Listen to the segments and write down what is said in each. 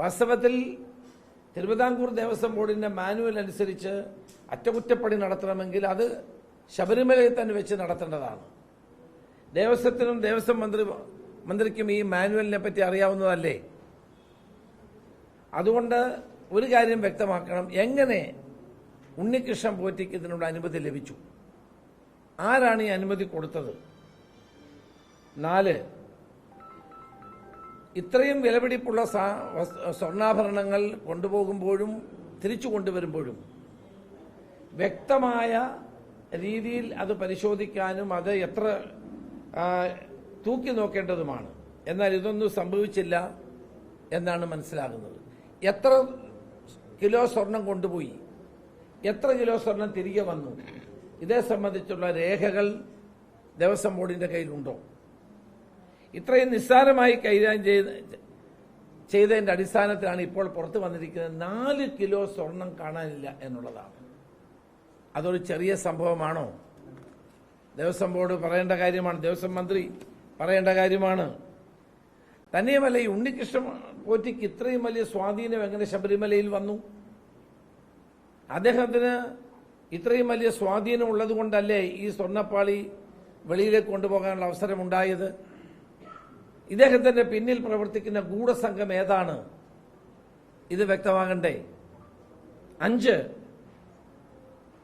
വാസ്തവത്തിൽ തിരുവിതാംകൂർ ദേവസ്വം ബോർഡിന്റെ മാനുവൽ അനുസരിച്ച് അറ്റകുറ്റപ്പണി നടത്തണമെങ്കിൽ അത് ശബരിമലയിൽ തന്നെ വെച്ച് നടത്തേണ്ടതാണ്. ദേവസ്വത്തിനും ദേവസ്വം മന്ത്രി മന്ത്രിക്കും ഈ മാനുവലിനെ പറ്റി അറിയാവുന്നതല്ലേ? അതുകൊണ്ട് ഒരു കാര്യം വ്യക്തമാക്കണം. എങ്ങനെ ഉണ്ണികൃഷ്ണൻ പോറ്റിക്ക് ഇതിനുള്ള അനുമതി ലഭിച്ചു? ആരാണ് ഈ അനുമതി കൊടുത്തത്? നാല് ഇത്രയും വിലപിടിപ്പുള്ള സ്വർണാഭരണങ്ങൾ കൊണ്ടുപോകുമ്പോഴും തിരിച്ചു കൊണ്ടുവരുമ്പോഴും വ്യക്തമായ രീതിയിൽ അത് പരിശോധിക്കാനും അത് എത്ര തൂക്കി നോക്കേണ്ടതുമാണ്. എന്നാൽ ഇതൊന്നും സംഭവിച്ചില്ല എന്നാണ് മനസ്സിലാകുന്നത്. എത്ര കിലോ സ്വർണം കൊണ്ടുപോയി? എത്ര കിലോ സ്വർണം തിരികെ വന്നു? ഇതേ സംബന്ധിച്ചുള്ള രേഖകൾ ദേവസ്വം ബോർഡിന്റെ കയ്യിലുണ്ടോ? ഇത്രയും നിസ്സാരമായി കൈകാര്യം ചെയ്ത് ചെയ്തതിന്റെ അടിസ്ഥാനത്തിലാണ് ഇപ്പോൾ പുറത്തു വന്നിരിക്കുന്നത്. നാല് കിലോ സ്വർണം കാണാനില്ല എന്നുള്ളതാണ്. അതൊരു ചെറിയ സംഭവമാണോ? ദേവസ്വം ബോർഡ് പറയേണ്ട കാര്യമാണ്. ദേവസ്വം മന്ത്രി പറയേണ്ട കാര്യമാണ്. തന്നെയുമല്ല ഈ ഉണ്ണികൃഷ്ണ പോറ്റിക്ക് ഇത്രയും വലിയ സ്വാധീനം എങ്ങനെ ശബരിമലയിൽ വന്നു? അദ്ദേഹത്തിന് ഇത്രയും വലിയ സ്വാധീനം ഉള്ളതുകൊണ്ടല്ലേ ഈ സ്വർണപ്പാളി വെളിയിലേക്ക് കൊണ്ടുപോകാനുള്ള അവസരമുണ്ടായത്? ഇദ്ദേഹത്തിന്റെ പിന്നിൽ പ്രവർത്തിക്കുന്ന ഗൂഢസംഘം ഏതാണ്? ഇത് വ്യക്തമാകണ്ടേ. അഞ്ച്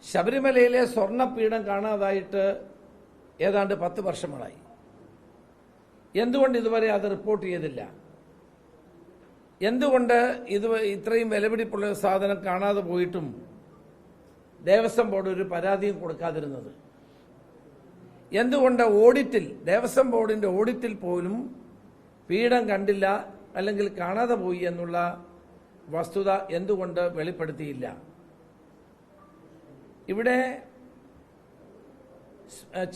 ശബരിമലയിലെ സ്വർണപീഠം കാണാതായിട്ട് ഏതാണ്ട് പത്ത് വർഷങ്ങളായി. എന്തുകൊണ്ട് ഇതുവരെ അത് റിപ്പോർട്ട് ചെയ്തില്ല? എന്തുകൊണ്ട് ഇത് ഇത്രയും വിലപിടിപ്പുള്ള സാധനം കാണാതെ പോയിട്ടും ദേവസ്വം ബോർഡ് ഒരു പരാതിയും കൊടുക്കാതിരുന്നത്? എന്തുകൊണ്ട് ഓഡിറ്റിൽ ദേവസ്വം ബോർഡിന്റെ ഓഡിറ്റിൽ പോലും പീഠം കണ്ടില്ല അല്ലെങ്കിൽ കാണാതെ പോയി എന്നുള്ള വസ്തുത എന്തുകൊണ്ട് വെളിപ്പെടുത്തിയില്ല? ഇവിടെ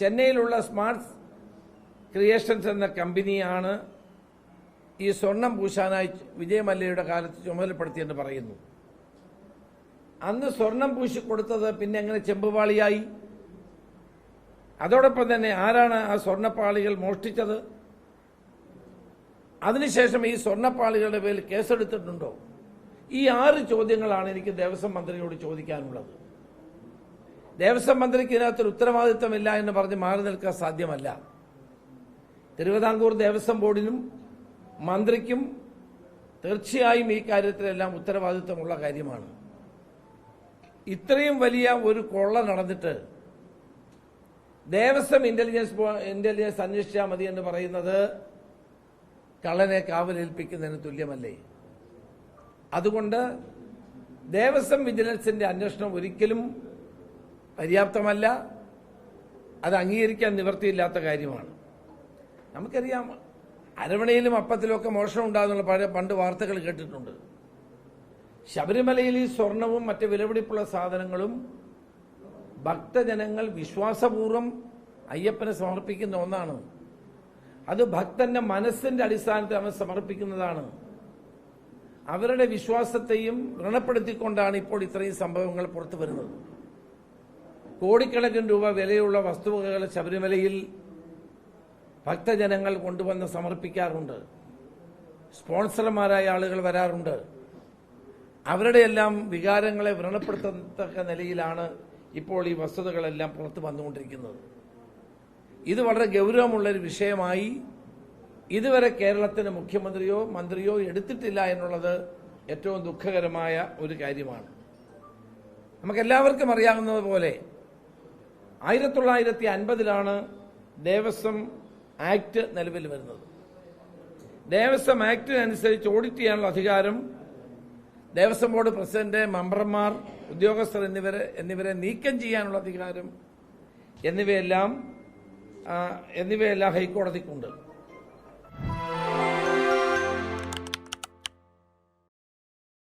ചെന്നൈയിലുള്ള സ്മാർട്ട് ക്രിയേഷൻസ് എന്ന കമ്പനിയാണ് ഈ സ്വർണം പൂശാനായി വിജയമല്ലയുടെ കാലത്ത് ചുമതലപ്പെടുത്തിയെന്ന് പറയുന്നു. അന്ന് സ്വർണം പൂശി കൊടുത്തത് പിന്നെ എങ്ങനെ ചെമ്പുപാളിയായി? അതോടൊപ്പം തന്നെ ആരാണ് ആ സ്വർണപ്പാളികൾ മോഷ്ടിച്ചത്? അതിനുശേഷം ഈ സ്വർണപ്പാളികളുടെ പേരിൽ കേസെടുത്തിട്ടുണ്ടോ? ഈ ആറ് ചോദ്യങ്ങളാണ് എനിക്ക് ദേവസ്വം മന്ത്രിയോട് ചോദിക്കാനുള്ളത്. ദേവസ്വം മന്ത്രിക്ക് ഇതിനകത്തൊരു ഉത്തരവാദിത്തമില്ല എന്ന് പറഞ്ഞ് മാറി നിൽക്കാൻ സാധ്യമല്ല. തിരുവിതാംകൂർ ദേവസ്വം ബോർഡിനും മന്ത്രിക്കും തീർച്ചയായും ഈ കാര്യത്തിലെല്ലാം ഉത്തരവാദിത്തമുള്ള കാര്യമാണ്. ഇത്രയും വലിയ ഒരു കൊള്ള നടന്നിട്ട് ദേവസ്വം ഇന്റലിജൻസ് ഇന്റലിജൻസ് അന്വേഷിച്ചാൽ മതി എന്ന് പറയുന്നത് കള്ളനെ കാവലേൽപ്പിക്കുന്നതിന് തുല്യമല്ലേ? അതുകൊണ്ട് ദേവസ്വം വിജിലൻസിന്റെ അന്വേഷണം ഒരിക്കലും പര്യാപ്തമല്ല. അത് അംഗീകരിക്കാൻ നിവൃത്തിയില്ലാത്ത കാര്യമാണ്. നമുക്കറിയാം അരവണയിലും അപ്പത്തിലുമൊക്കെ മോഷണം ഉണ്ടാകുന്നുള്ള പഴയ പണ്ട് വാർത്തകൾ കേട്ടിട്ടുണ്ട്. ശബരിമലയിൽ ഈ സ്വർണവും മറ്റ് വിലപിടിപ്പുള്ള സാധനങ്ങളും ഭക്തജനങ്ങൾ വിശ്വാസപൂർവം അയ്യപ്പനെ സമർപ്പിക്കുന്ന ഒന്നാണ്. അത് ഭക്തന്റെ മനസ്സിന്റെ അടിസ്ഥാനത്തിൽ അവൻ സമർപ്പിക്കുന്നതാണ്. അവരുടെ വിശ്വാസത്തെയും വ്രണപ്പെടുത്തിക്കൊണ്ടാണ് ഇപ്പോൾ ഇത്രയും സംഭവങ്ങൾ പുറത്തു വരുന്നത്. കോടിക്കണക്കിന് രൂപ വിലയുള്ള വസ്തുവകകൾ ശബരിമലയിൽ ഭക്തജനങ്ങൾ കൊണ്ടുവന്ന് സമർപ്പിക്കാറുണ്ട്. സ്പോൺസർമാരായ ആളുകൾ വരാറുണ്ട്. അവരുടെ എല്ലാം വികാരങ്ങളെ വ്രണപ്പെടുത്തത്തക്ക നിലയിലാണ് ഇപ്പോൾ ഈ വസ്തുതകളെല്ലാം പുറത്തു വന്നുകൊണ്ടിരിക്കുന്നത്. ഇത് വളരെ ഗൗരവമുള്ള ഒരു വിഷയമായി ഇതുവരെ കേരളത്തിന് മുഖ്യമന്ത്രിയോ മന്ത്രിയോ എടുത്തിട്ടില്ല എന്നുള്ളത് ഏറ്റവും ദുഃഖകരമായ ഒരു കാര്യമാണ്. നമുക്കെല്ലാവർക്കും അറിയാവുന്നത് പോലെ ആയിരത്തി തൊള്ളായിരത്തി അൻപതിലാണ് ദേവസ്വം ആക്ട് നിലവിൽ വരുന്നത്. ദേവസ്വം ആക്ടിനനുസരിച്ച് ഓഡിറ്റ് ചെയ്യാനുള്ള അധികാരം ദേവസ്വം ബോർഡ് പ്രസിഡന്റ് മെമ്പർമാർ ഉദ്യോഗസ്ഥർ എന്നിവരെ എന്നിവരെ നീക്കം ചെയ്യാനുള്ള അധികാരം എന്നിവയെല്ലാം എന്നിവയെല്ലാം ഹൈക്കോടതിക്കുണ്ട്.